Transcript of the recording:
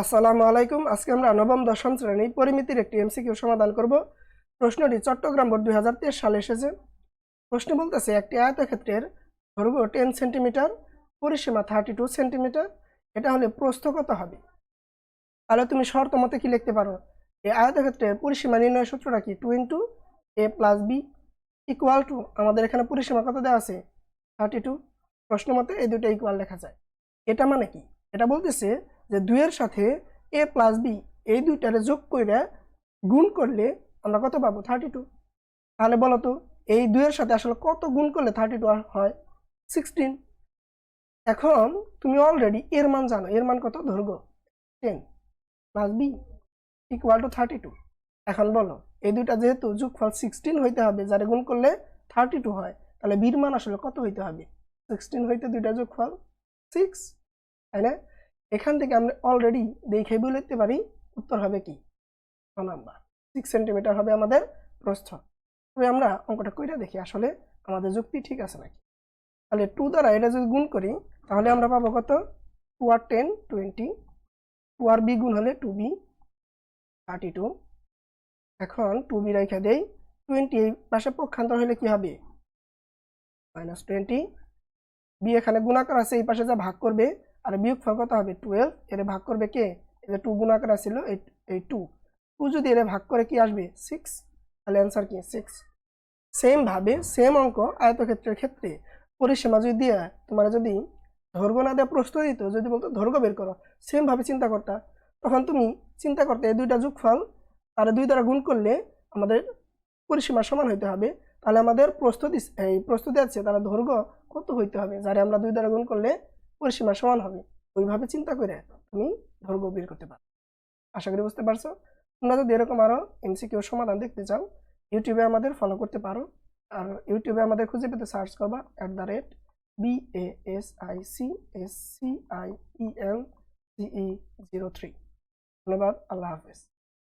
আসসালামু আলাইকুম। আজকে আমরা নবম, দশম শ্রেণি পরিমিতির একটি এমসিকিউ সমাধান করব। প্রশ্নটি চট্টগ্রাম বোর্ড দুই হাজার তেইশ সালে এসেছে। প্রশ্ন বলতেছে, একটি আয়তক্ষেত্রের দৈর্ঘ্য টেন সেন্টিমিটার, পরিসীমা থার্টি টু সেন্টিমিটার, এটা হলে প্রস্থ কত হবে? তাহলে তুমি শর্ত মতে কি লিখতে পারো? এই আয়তক্ষেত্রের পরিসীমা নির্ণয় সূত্রটা কি two into A plus B equal to আমাদের এখানে পরিসীমা কত দেওয়া আছে? থার্টি টু প্রশ্ন মতে এই দুটো ইকুয়াল লেখা যায়। এটা মানে কি? এটা বলতেছে যে দুইয়ের সাথে এ প্লাস বি এই দুইটারে যোগ করে গুণ করলে আমরা কত পাবো? থার্টি টু তাহলে বলো তো এই দুইয়ের সাথে আসলে কত গুণ করলে থার্টি টু হয়? সিক্সটিন এখন তুমি অলরেডি এর মান জানো, এর মান কত? দৈর্ঘ্য ten plus B equal to thirty two এখন বলো, এই দুইটা যেহেতু যোগফল সিক্সটিন হইতে হবে, যারে গুণ করলে থার্টি টু হয়, তাহলে বির মান আসলে কত হইতে হবে? সিক্সটিন হইতে দুইটা যোগফল সিক্স তাই না? এখান থেকে আমরা অলরেডি দেখে বলতে পারি উত্তর হবে কি? ছ নাম্বার। সিক্স সেন্টিমিটার হবে আমাদের প্রস্থ। তবে আমরা অঙ্কটা কইরা দেখি আসলে আমাদের যুক্তি ঠিক আছে নাকি? তাহলে টু দ্বারা এটা যদি গুণ করি, তাহলে আমরা পাবো কত? টু আর টেন টোয়েন্টি টু আর বি গুণ হলে টু বি থার্টি টু এখন টু বি রেখে দেই টোয়েন্টি এই পাশে পক্ষান্তর হলে কি হবে? মাইনাস টোয়েন্টি বি এখানে গুণাকার আছে, এই পাশে যা ভাগ করবে আর বিয়োগ ফল কত হবে টুয়েলভ এর ভাগ করবে কে? এর টু গুণাকার ছিল এই টু টু যদি এর ভাগ করে কি আসবে? সিক্স তাহলে অ্যান্সার কি? সিক্স সেম ভাবে সেম অঙ্ক আয়তক্ষেত্রের ক্ষেত্রে পরিসীমা যদি দিয়ে তোমার যদি দৈর্ঘ্য না দেওয়া প্রশ্ন দিত, যদি বলতো দৈর্ঘ্য বের করো সেমভাবে চিন্তা করতা। তখন তুমি চিন্তা করতে এই দুইটা যোগফল আর দুই দ্বারা গুণ করলে আমাদের পরিসীমা সমান হইতে হবে। তাহলে আমাদের প্রস্তুতি এই প্রস্তুতি আছে, তাহলে দৈর্ঘ্য কত হইতে হবে? যারে আমরা দুই দ্বারা গুণ করলে পরিসীমা সমান হবে। ওইভাবে চিন্তা করে তুমি দৈর্ঘ্য বের করতে পারো। আশা করি বুঝতে পারছ? তোমরা যদি এরকম আরও এমসিকিউ সমাধান দেখতে চাও ইউটিউবে আমাদের ফলো করতে পারো। আর ইউটিউবে আমাদের খুঁজে পেতে সার্চ করবা at the rate B A S I C S C I E N C E zero three ধন্যবাদ, আল্লাহ হাফেজ।